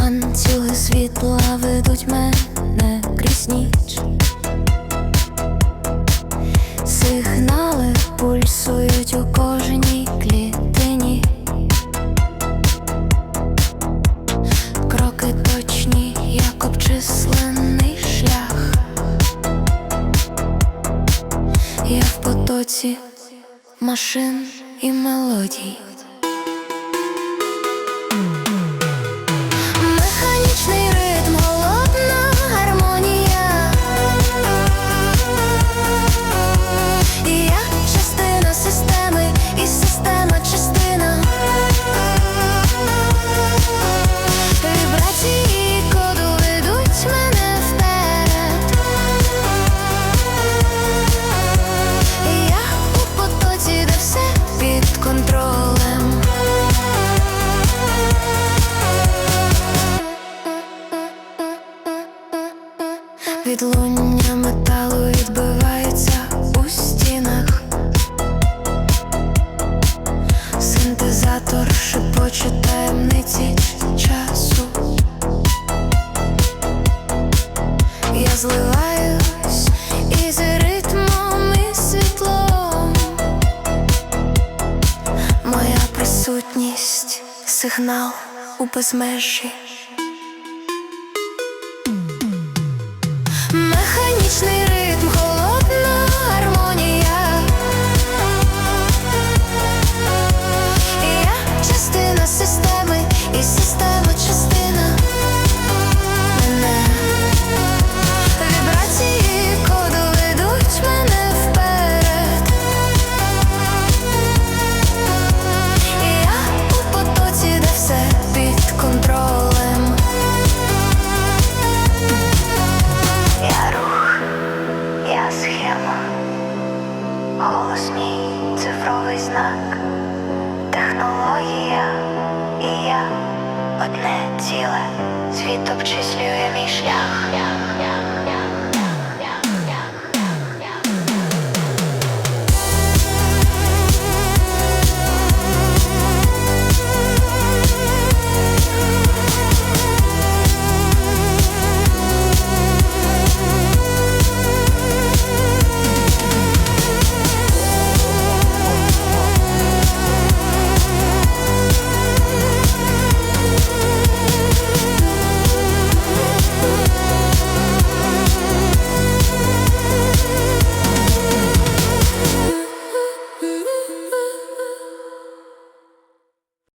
Ланцюги світла ведуть мене Я в потоці машин і мелодій. Відлуння металу відбивається у стінах. Синтезатор шепоче таємниці часу. Я зливаюсь із ритмом і світлом. Моя присутність сигнал у безмежі. Механічний цифровий знак, технологія і я. Одне ціле, світ обчислює мій шлях.